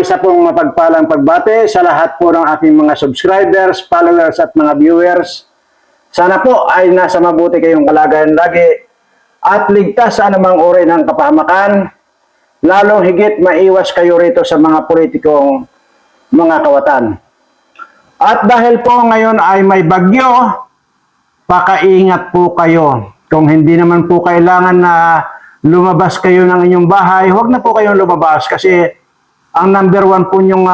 isa pong mapagpalang pagbate sa lahat po ng aking mga subscribers, followers at mga viewers. Sana po ay nasa mabuti kayong kalagayan lagi at ligtas sa anumang uri ng kapahamakan. Lalong higit maiwas kayo rito sa mga politikong mga kawatan. At dahil po ngayon ay may bagyo, pakaingat po kayo. Kung hindi naman po kailangan na lumabas kayo ng inyong bahay, huwag na po kayong lumabas kasi ang number one po yung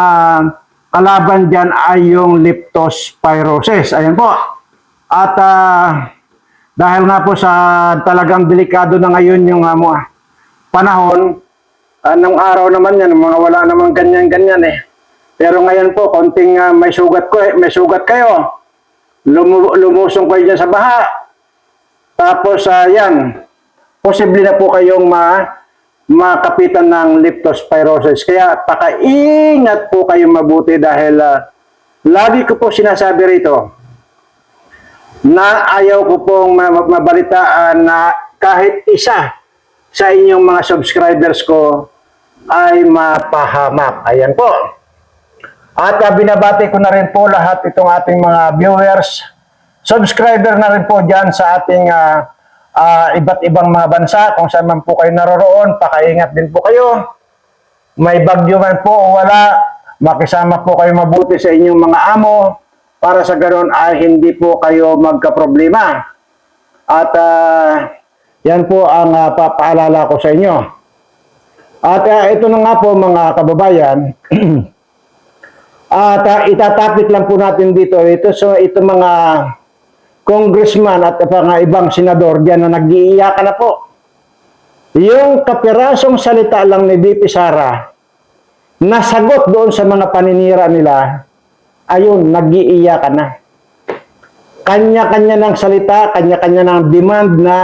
kalaban dyan ay yung leptospirosis. Ayan po. At ah, dahil nga po sa talagang delikado na ngayon yung ah, mga panahon, anong araw naman yan, mga wala namang ganyan-ganyan eh. Pero ngayon po, konting ah, may sugat ko, eh, may sugat kayo. Lumu- lumusong kayo dyan sa baha. Tapos, ah, yan, posible na po kayong ma makapitan ng leptospirosis. Kaya pakaingat po kayong mabuti dahil ah, lagi ko po sinasabi rito na ayaw ko pong ma- mabalitaan na kahit isa sa inyong mga subscribers ko ay mapahamak. Ayan po. At uh, binabati ko na rin po lahat itong ating mga viewers, subscriber na rin po dyan sa ating ah, ah, iba't ibang mga bansa. Kung saan man po kayo naroroon, pakaingat din po kayo. May bagyo man po o wala, makisama po kayo mabuti sa inyong mga amo para sa ganon ay hindi po kayo magka-problema. At ah, yan po ang ah, papaalala ko sa inyo. At ah, ito na nga po mga kababayan, At uh, itatapit lang po natin dito ito so ito mga congressman at mga ibang senador diyan na nag-iiyakan na po. Yung kapirasong salita lang ni BP Sara nasagot doon sa mga paninira nila ayun nag-iiyakan na. Kanya-kanya ng salita, kanya-kanya ng demand na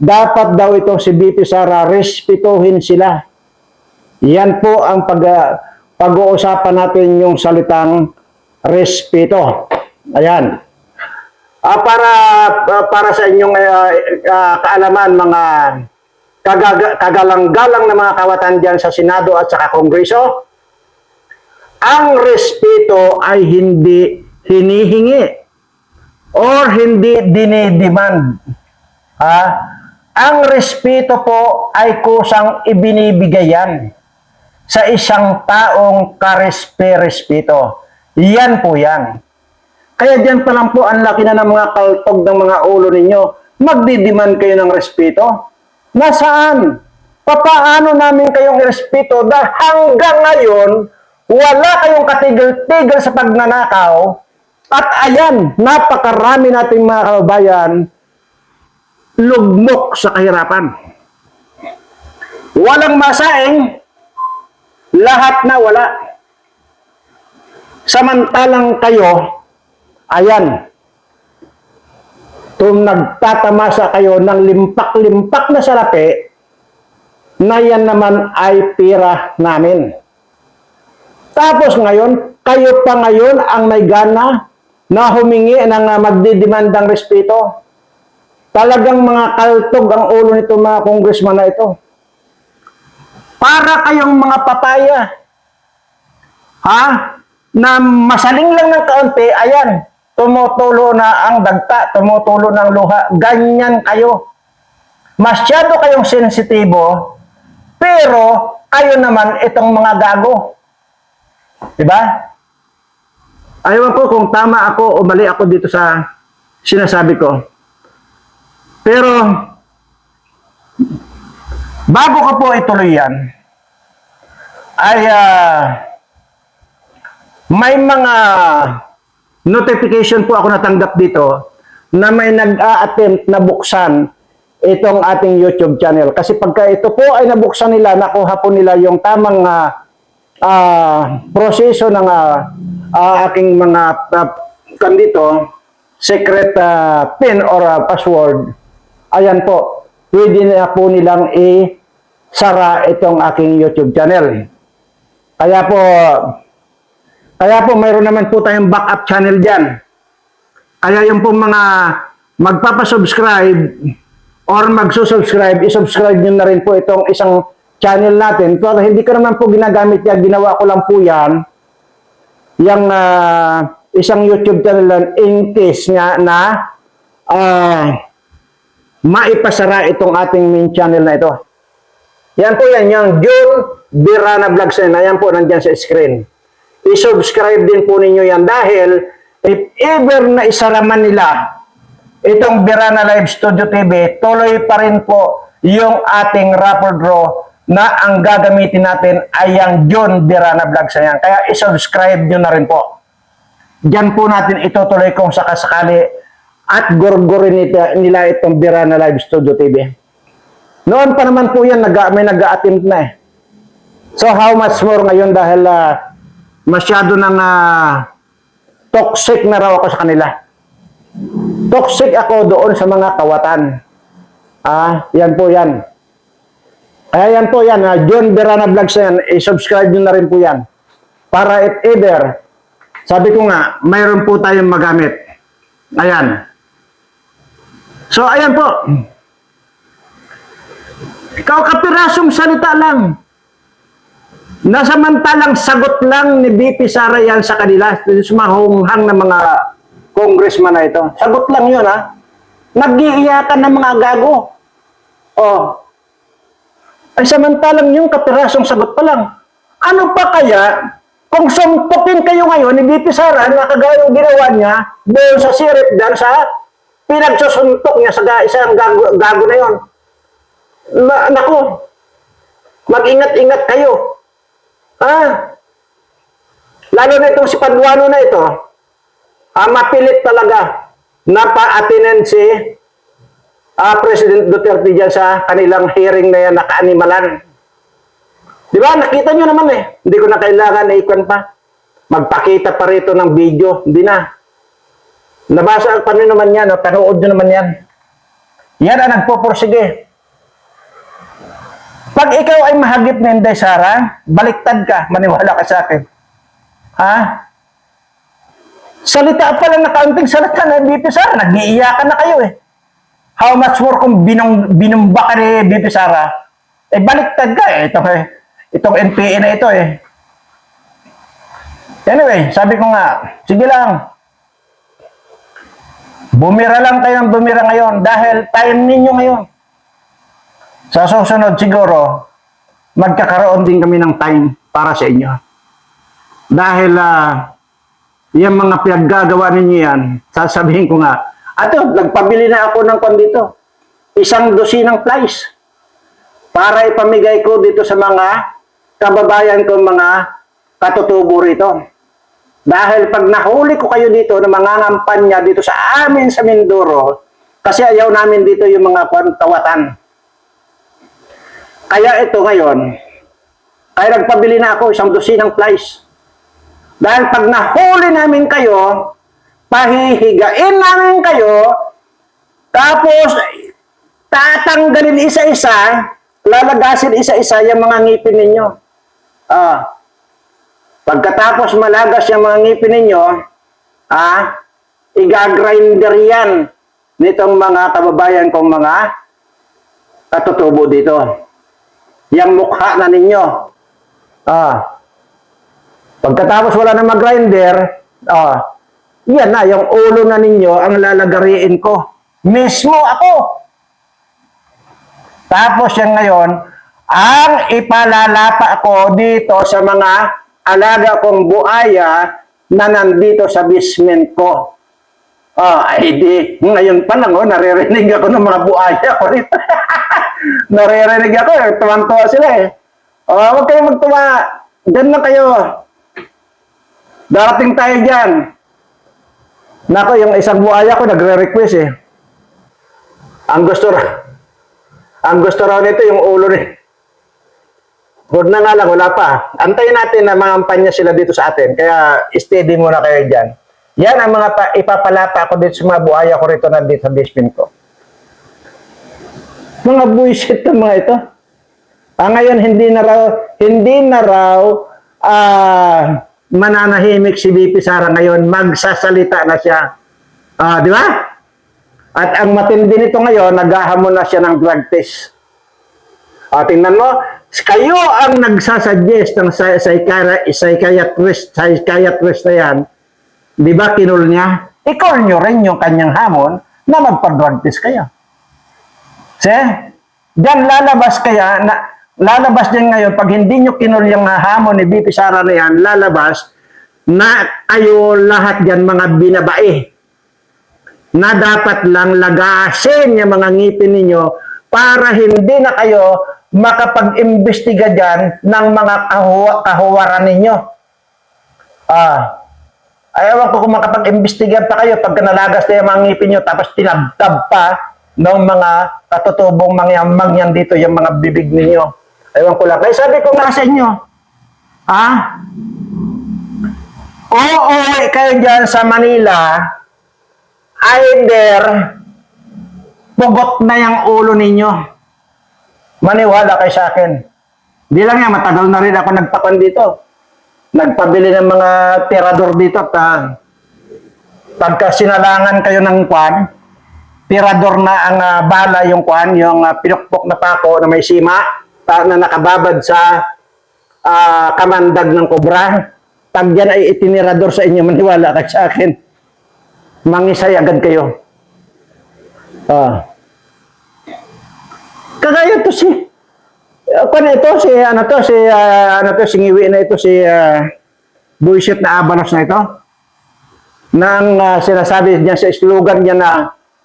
dapat daw itong si BP Sara respetuhin sila. Yan po ang pag pag-uusapan natin yung salitang respeto. Ayan. Ah, para ah, para sa inyong ah, ah, kaalaman mga kagaga- kagalang-galang na mga kawatan diyan sa Senado at sa Kongreso, ang respeto ay hindi hinihingi or hindi dinidemand. Ha? Ang respeto po ay kusang ibinibigay yan sa isang taong karespe-respeto. Yan po yan. Kaya diyan pa lang po ang laki na ng mga kaltog ng mga ulo ninyo. Magdidiman kayo ng respeto. Nasaan? Papaano namin kayong respeto dahil hanggang ngayon, wala kayong katigil-tigil sa pagnanakaw. At ayan, napakarami nating mga kababayan, lugmok sa kahirapan. Walang masaing, lahat na wala. Samantalang kayo, ayan, kung nagtatamasa kayo ng limpak-limpak na salapi, na yan naman ay pira namin. Tapos ngayon, kayo pa ngayon ang may gana na humingi ng uh, magdidimandang respeto. Talagang mga kaltog ang ulo nito mga congressman na ito. Para kayong mga papaya. Ha? Na masaling lang ng kaunti, ayan, tumutulo na ang dagta, tumutulo ng luha. Ganyan kayo. Masyado kayong sensitibo, pero kayo naman itong mga gago. Diba? Ayaw ko kung tama ako o mali ako dito sa sinasabi ko. Pero, bago ko po ituloy yan, ay ah, may mga notification po ako natanggap dito na may nag-a-attempt na buksan itong ating YouTube channel. Kasi pagka ito po ay nabuksan nila, nakuha po nila yung tamang ah, ah, proseso ng ah, ah, aking mga uh, dito, secret ah, pin or ah, password, ayan po, pwede na po nilang i-sara itong aking YouTube channel. Kaya po, kaya po mayroon naman po tayong backup channel dyan. Kaya yung po mga magpapasubscribe or magsusubscribe, isubscribe nyo na rin po itong isang channel natin. Pero hindi ko naman po ginagamit yan. Ginawa ko lang po yan. Yung ah, isang YouTube channel lang in case nga na ah, maipasara itong ating main channel na ito. Yan po yan, yung June Birana Vlogs yan po nandyan sa screen. I-subscribe din po ninyo yan dahil if ever na isaraman nila itong Birana Live Studio TV, tuloy pa rin po yung ating raffle draw na ang gagamitin natin ay ang John Birana Vlogs na yan. Kaya i-subscribe nyo na rin po. Diyan po natin itutuloy kung sakasakali at gurgurin nila, nila itong Birana Live Studio TV. Noon pa naman po yan, nag, may nag-a-attempt na eh. So how much more ngayon dahil ah, masyado nang ah, toxic na raw ako sa kanila. Toxic ako doon sa mga kawatan. Ah, yan po yan. Kaya yan po yan, ah, John Berana Vlogs yan, i-subscribe nyo na rin po yan. Para if ever, sabi ko nga, mayroon po tayong magamit. Ayan. So, ayan po. Ikaw kapirasong salita lang. Nasamantalang sagot lang ni BP Sara yan sa kanila, sa mahunghang na mga congressman na ito. Sagot lang yun, ha? Nag-iiyakan ng mga gago. Oh. Ay samantalang yung kapirasong sagot pa lang. Ano pa kaya kung sumpukin kayo ngayon ni BP Sara na kagaya ng ginawa niya doon sa sirip dan sa pinagsusuntok niya sa isang gago, gago na yon. Na, nako, mag-ingat-ingat kayo. Ah, lalo na itong si Paduano na ito, ah, mapilit talaga na pa-attendance si ah, President Duterte dyan sa kanilang hearing na yan, naka-animalan. Di ba? Nakita nyo naman eh. Hindi ko na kailangan na ikon pa. Magpakita pa rito ng video. Hindi na. Nabasa pa nyo naman yan. O, panood nyo naman yan. Yan ang nagpupursige. Pag ikaw ay mahagip ni Inday Sara, baliktad ka, maniwala ka sa akin. Ha? Salita pa lang na kaunting salita na BP Sara, nag-iiyakan na kayo eh. How much more kung binong, binumba ka ni BP Sara, eh baliktad ka eh. Ito, eh. Itong NPA na ito eh. Anyway, sabi ko nga, sige lang. Bumira lang kayo ng bumira ngayon dahil time ninyo ngayon. Sa susunod siguro, magkakaroon din kami ng time para sa inyo. Dahil ah, yung mga pinaggagawa ninyo yan, sasabihin ko nga, ato, nagpabili na ako ng kwan dito. Isang dosinang flies para ipamigay ko dito sa mga kababayan ko mga katutubo rito. Dahil pag nahuli ko kayo dito na mga ngampanya dito sa amin sa Mindoro, kasi ayaw namin dito yung mga kwan, tawatan. Kaya ito ngayon, ay nagpabili na ako isang dosinang flies. Dahil pag nahuli namin kayo, pahihigain namin kayo, tapos tatanggalin isa-isa, lalagasin isa-isa yung mga ngipin ninyo. Ah. Pagkatapos malagas yung mga ngipin ninyo, ah, igagrinder yan nitong mga kababayan kong mga katutubo dito. Yang mukha na ninyo. Ah. Pagkatapos wala na mag-grinder, ah, yan na, yung ulo na ninyo ang lalagariin ko. Mismo ako. Tapos yan ngayon, ang ipalalapa ko dito sa mga alaga kong buaya na nandito sa basement ko. Ah, ay di, ngayon pa lang, oh, naririnig ako ng mga buaya ko rito. naririnig ako, eh, tuwang-tuwa sila eh. Oh, huwag kayong magtuwa. Diyan lang kayo. Darating tayo dyan. Nako, yung isang buaya ko nagre-request eh. Ang gusto ang gusto raw nito yung ulo ni. Huwag na nga lang, wala pa. Antayin natin na mga kampanya sila dito sa atin. Kaya steady muna kayo dyan. Yan ang mga pa, ipapalapa ko dito sa mga buhaya ko rito na dito sa basement ko. Mga buwisit ng mga ito. Ah, ngayon, hindi na raw, hindi na raw, ah, mananahimik si BP Sara ngayon, magsasalita na siya. Ah, di ba? At ang matindi nito ngayon, naghahamon na siya ng drug test. O, tingnan mo, kayo ang nagsasuggest ng psy- psychiatrist, psychiatrist, na yan, di ba kinul niya? Ikol nyo rin yung kanyang hamon na magpa-drug test kayo. See? Diyan lalabas kaya, na, lalabas din ngayon, pag hindi nyo kinul yung hamon ni BP Sara na yan, lalabas na kayo lahat dyan mga binabae na dapat lang lagasin yung mga ngipin ninyo para hindi na kayo makapag-imbestiga dyan ng mga kahuwa, kahuwaran ninyo. Ah, ayaw ko kung makapag-imbestiga pa kayo pagka nalagas na yung mga ngipin nyo tapos tinabtab pa ng mga katutubong mangyamang yan dito yung mga bibig ninyo. Ewan ko lang. Kaya sabi ko nga sa inyo, ah, uuwi kayo dyan sa Manila, either pugot na yung ulo ninyo. Maniwala kayo sa akin. Di lang yan, matagal na rin ako nagpapan dito. Nagpabili ng mga tirador dito at ah, pagka sinalangan kayo ng kwan, tirador na ang ah, bala yung kwan, yung ah, pinukpok na pako na may sima ta- na nakababad sa ah, kamandag ng kobra. Pag yan ay itinirador sa inyo, maniwala kayo sa akin mangisay agad kayo. Ah. Kagaya to si na ito si ano to si ah, ano to singiwi na ito si uh, bullshit na abanos na ito. Nang ah, sinasabi niya sa slogan niya na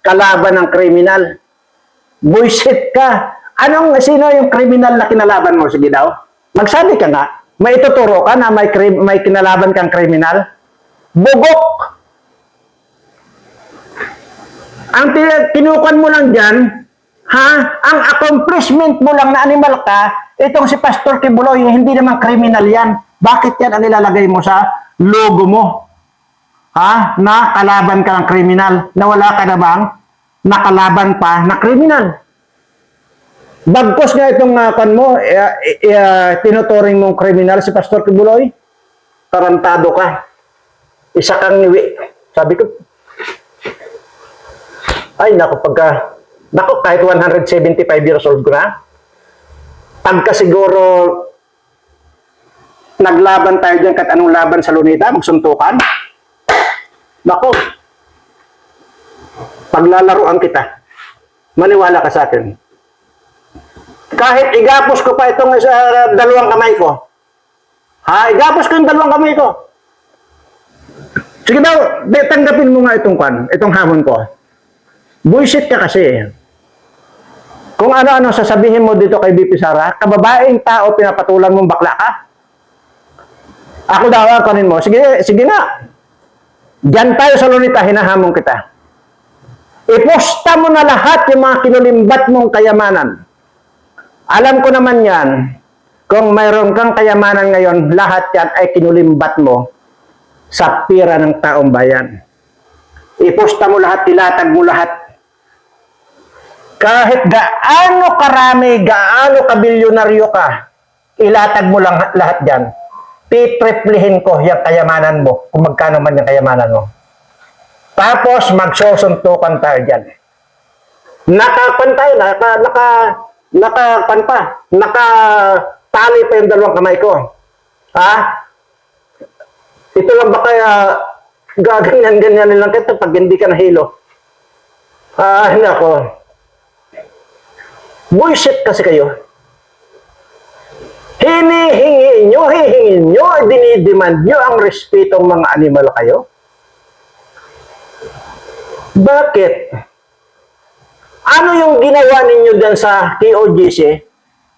kalaban ng kriminal. Bullshit ka. Anong sino yung kriminal na kinalaban mo sige daw? Magsabi ka nga. May ituturo ka na may may kinalaban kang kriminal. Bugok. Ang kinukuhan mo lang dyan, ha? Ang accomplishment mo lang na animal ka, itong si Pastor Kibuloy, hindi naman criminal yan. Bakit yan ang nilalagay mo sa logo mo? Ha? Na kalaban ka ng kriminal. Na wala ka na bang nakalaban pa na kriminal. Bagkos nga itong uh, kan mo, eh, eh, eh, tinuturing mong kriminal si Pastor Kibuloy, tarantado ka. Isa kang niwi. Sabi ko, ay, naku, pagka, naku, kahit 175 years old ko na, pagka siguro, naglaban tayo dyan kahit anong laban sa lunita, magsuntukan, naku, paglalaruan kita, maniwala ka sa akin. Kahit igapos ko pa itong sa dalawang kamay ko, ha, igapos ko yung dalawang kamay ko, Sige daw, tanggapin mo nga itong kwan, itong hamon ko. Bullshit ka kasi. Kung ano-ano sasabihin mo dito kay BP Sara, kababaeng tao pinapatulan mong bakla ka. Ako daw ang kanin mo. Sige, sige na. Diyan tayo sa lunita, hinahamon kita. Iposta mo na lahat yung mga kinulimbat mong kayamanan. Alam ko naman yan, kung mayroon kang kayamanan ngayon, lahat yan ay kinulimbat mo sa pira ng taong bayan. Iposta mo lahat, ilatag mo lahat. Kahit gaano karami, gaano kabilyonaryo ka, ilatag mo lang lahat dyan. Titriplihin ko yung kayamanan mo, kung magkano man yung kayamanan mo. Tapos, magsusuntukan tayo dyan. Nakapan tayo, naka, naka, nakapan pa, nakatali pa yung dalawang kamay ko. Ha? Ito lang ba kaya gaganyan-ganyan lang kita pag hindi ka nahilo? Ah, nako. Bullshit kasi kayo. Hinihingi nyo, hihingin nyo, dinidemand nyo ang respetong mga animal kayo. Bakit? Ano yung ginawa ninyo dyan sa KOGC?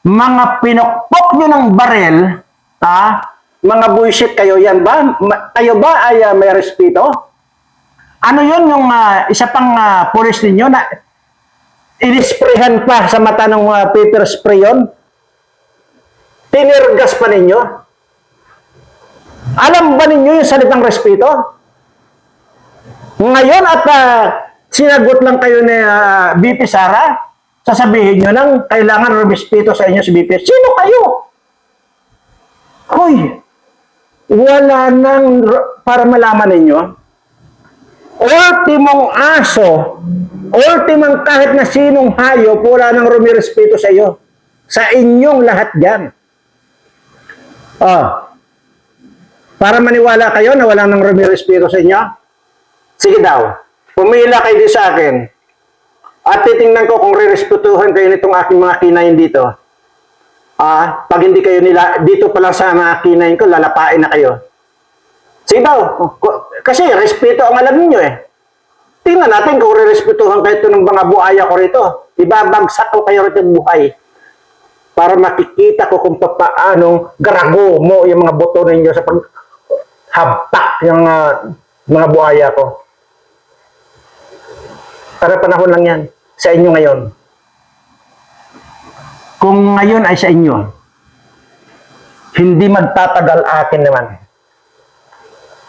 Mga pinukpok nyo ng barel, ha? Mga bullshit kayo yan ba? Ma- kayo ba ay ah, may respeto? Ano yun yung ah, isa pang uh, pulis ninyo na inisprehan pa sa mata ng mga paper spray yun? Tinirgas pa ninyo? Alam ba ninyo yung salitang respeto? Ngayon at ah, sinagot lang kayo ni ah, BP Sara, sasabihin nyo nang kailangan respeto sa inyo si BP. Sino kayo? Hoy, wala nang, para malaman ninyo, ultimong aso, ultimong kahit na sinong hayop, wala nang rumirespeto sa iyo. Sa inyong lahat dyan. Oh. Para maniwala kayo na wala nang rumirespiro sa inyo? Sige daw. Pumila kayo di sa akin. At titingnan ko kung rirespetuhan kayo nitong aking mga kinain dito. Ah, pag hindi kayo nila, dito pa lang sa mga kinain ko, lalapain na kayo. Sige daw. Kasi respeto ang alam niyo eh. Tingnan natin kung rirespetuhan kayo ito ng mga buhaya ko rito. Ibabagsak ko kayo rito buhay. Para makikita ko kung paano garago mo yung mga buto ninyo sa paghabta ng ah, mga buhaya ko. Para panahon lang yan. Sa inyo ngayon. Kung ngayon ay sa inyo, hindi magtatagal akin naman.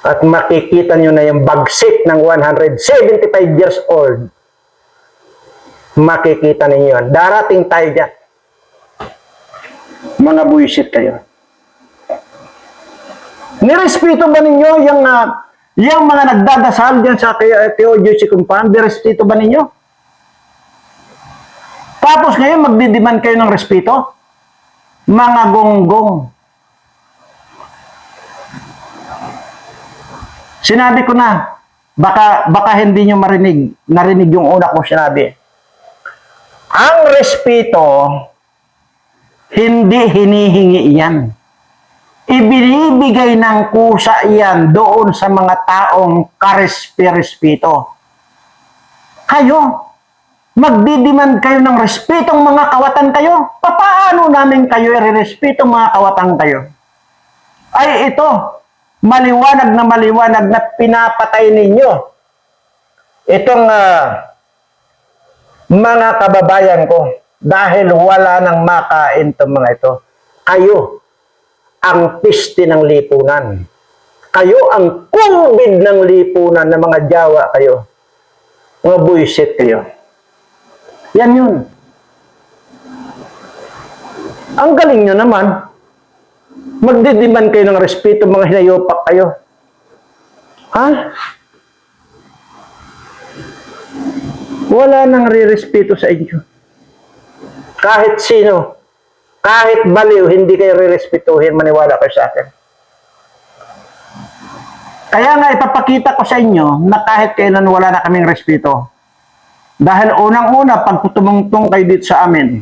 At makikita nyo na yung bagsik ng 175 years old. Makikita ninyo yan. Darating tayo dyan. Mga buwisit kayo. Nirespeto ba ninyo yung, ah, yung mga nagdadasal dyan sa kay Theology Compound? Nirespeto ba ninyo? Tapos ngayon magdidiman kayo ng respeto? Mga gonggong. Sinabi ko na, baka, baka hindi nyo marinig, narinig yung una kong sinabi. Ang respeto, hindi hinihingi yan. Ibinibigay ng kusa yan doon sa mga taong karespe-respeto. Kayo, magdidiman kayo ng respetong mga kawatan kayo. Paano namin kayo i-respeto mga kawatan kayo? Ay ito, maliwanag na maliwanag na pinapatay ninyo. Itong ah, mga kababayan ko, dahil wala nang makain itong mga ito, kayo ang piste ng lipunan. Kayo ang kumbid ng lipunan ng mga Jawa kayo. Mga buisit kayo. Yan yun. Ang galing nyo naman, magdidiman kayo ng respeto, mga hinayopak kayo. Ha? Wala nang re-respeto sa inyo. Kahit sino, kahit baliw, hindi kayo re-respetuhin, maniwala kayo sa akin. Kaya nga ipapakita ko sa inyo na kahit kailan wala na kaming respeto. Dahil unang-una, pag tumungtong kayo dito sa amin,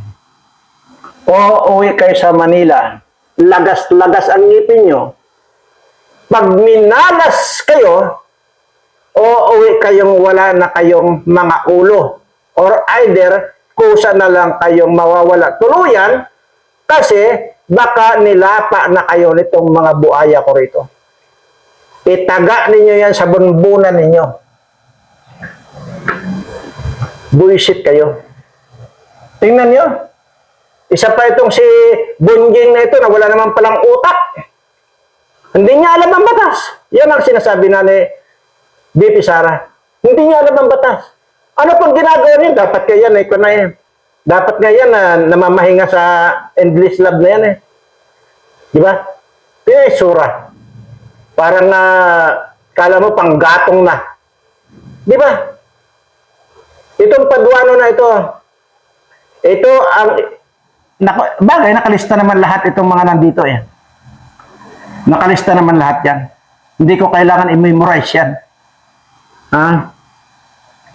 o uwi kayo sa Manila, lagas-lagas ang ngipin nyo, pag minalas kayo, o uwi kayong wala na kayong mga ulo, or either, kusa na lang kayong mawawala tuluyan, kasi baka nilapa na kayo nitong mga buaya ko rito. Itaga ninyo yan sa bunbunan ninyo. Buisit kayo. Tingnan nyo. Isa pa itong si Bunjing na ito na wala naman palang utak. Hindi niya alam ang batas. Yan ang sinasabi na ni BP Sara. Hindi niya alam ang batas. Ano pang ginagawa niya? Dapat kaya na ikaw na yan. Dapat nga yan na namamahinga sa English lab na yan eh. Di ba? Yan ay sura. Parang na kala mo pang gatong na. Di ba? Itong paduano na ito, ito ang, nako, bagay, nakalista naman lahat itong mga nandito eh. Nakalista naman lahat yan. Hindi ko kailangan i-memorize yan. Ha?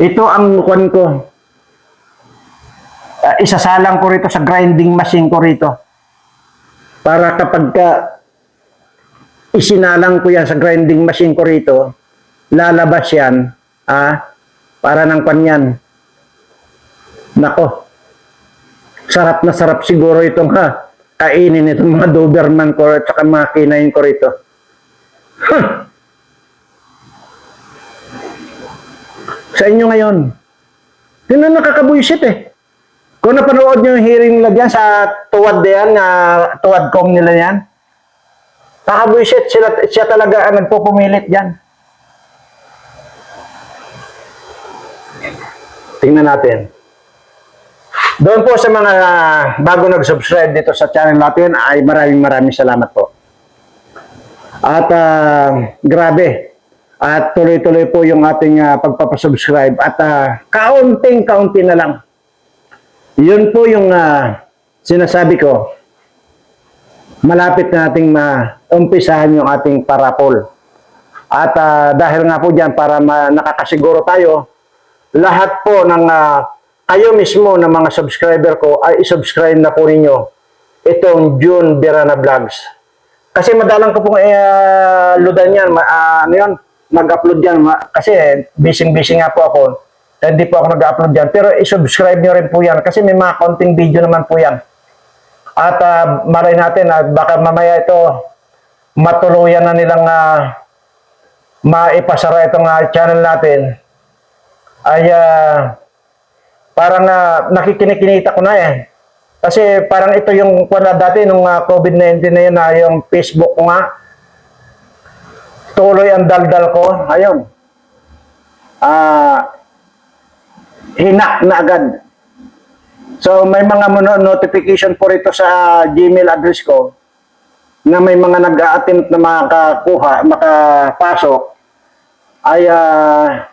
Ito ang kwan ko. Uh, isasalang ko rito sa grinding machine ko rito. Para kapag ka isinalang ko yan sa grinding machine ko rito, lalabas yan, ah, para ng kanyan. Nako, sarap na sarap siguro itong ha, kainin itong mga Doberman ko at saka mga kinain ko rito. Huh. Sa inyo ngayon, yun ang nakakabuisit eh. Kung napanood nyo yung hearing nila dyan sa tuwad yan, na tuwad kong nila yan, Nakakabuisit, sila, siya talaga ang nagpupumilit dyan. Tingnan natin. Doon po sa mga bago nag-subscribe dito sa channel natin ay maraming maraming salamat po. At ah, grabe, at tuloy-tuloy po yung ating ah, pagpapasubscribe at ah, kaunting-kaunti na lang. Yun po yung ah, sinasabi ko, malapit na nating maumpisahan yung ating parapol. At ah, dahil nga po dyan, para nakakasiguro tayo, lahat po ng ah, kayo mismo ng mga subscriber ko ay isubscribe na po ninyo itong June Birana Vlogs. Kasi madalang ko pong uh, ludan yan, ma- ah, ano yun, mag-upload yan. Kasi busy-busy nga po ako. Hindi po ako nag-upload yan. Pero isubscribe nyo rin po yan kasi may mga konting video naman po yan. At uh, maray natin at baka mamaya ito matuluyan na nilang ah, maipasara itong ah, channel natin ay ah, parang uh, nakikinikinita ko na eh. Kasi parang ito yung wala dati nung ah, COVID-19 na yun na yung Facebook ko nga. Tuloy ang daldal ko. Ayun. Ah, hina na agad. So may mga notification po rito sa Gmail address ko na may mga nag-attempt na makakuha, makapasok ay ah,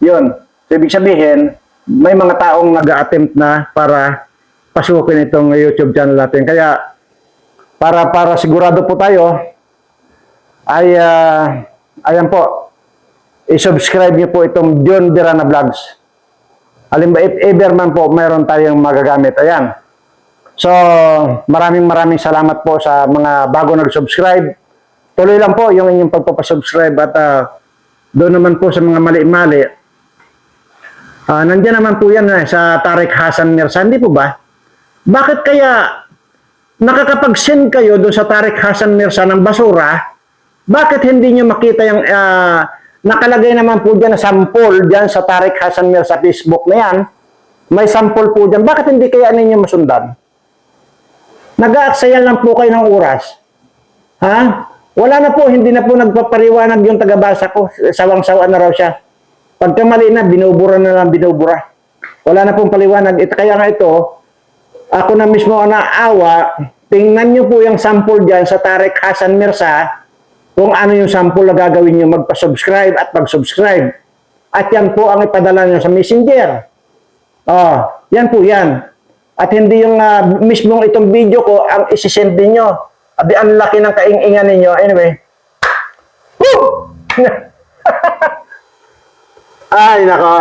yun. So, ibig sabihin, may mga taong nag-attempt na para pasukin itong YouTube channel natin. Kaya para para sigurado po tayo ay ah, ayan po i-subscribe niyo po itong John Birana Vlogs. Alimba, if ever man po mayroon tayong magagamit. Ayan. So, maraming maraming salamat po sa mga bago nag-subscribe. Tuloy lang po yung inyong pagpapasubscribe at ah, doon naman po sa mga mali-mali. Ah, nandiyan naman po yan eh, sa Tarek Hasan Mirza. Hindi po ba? Bakit kaya nakakapag-send kayo doon sa Tarek Hasan Mirza ng basura? Bakit hindi nyo makita yung ah, nakalagay naman po dyan na sample dyan sa Tarek Hasan Mirza Facebook na yan? May sample po dyan. Bakit hindi kaya ninyo masundan? Nag-aaksaya lang po kayo ng oras. Ha? Wala na po, hindi na po nagpapariwanag yung tagabasa ko. Sawang-sawa na raw siya. Pagka mali na, binubura na lang binubura. Wala na pong paliwanag. Ito, kaya nga ito, ako na mismo ang naawa, tingnan nyo po yung sample dyan sa Tarek Hasan Mirza, kung ano yung sample na gagawin nyo, magpa-subscribe at mag-subscribe. At yan po ang ipadala nyo sa messenger. Oh, yan po yan. At hindi yung ah, mismong itong video ko ang isisend ninyo. Abi, ang laki ng kaingingan ninyo. Anyway. Ay, nako.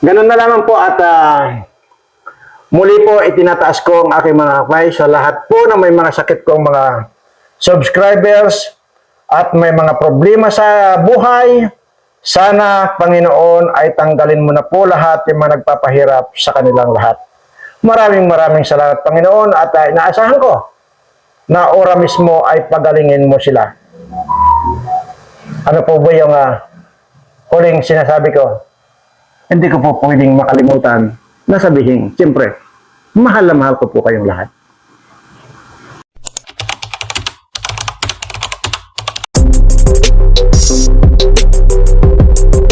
Ganun na lamang po at ah, muli po itinataas ko ang aking mga kapay sa lahat po na may mga sakit kong mga subscribers at may mga problema sa buhay. Sana, Panginoon, ay tanggalin mo na po lahat yung mga nagpapahirap sa kanilang lahat. Maraming maraming salamat, Panginoon, at uh, inaasahan ko na ora mismo ay pagalingin mo sila. Ano po ba yung ah, huling sinasabi ko? Hindi ko po pwedeng makalimutan na sabihin, siyempre, mahal na mahal ko po kayong lahat.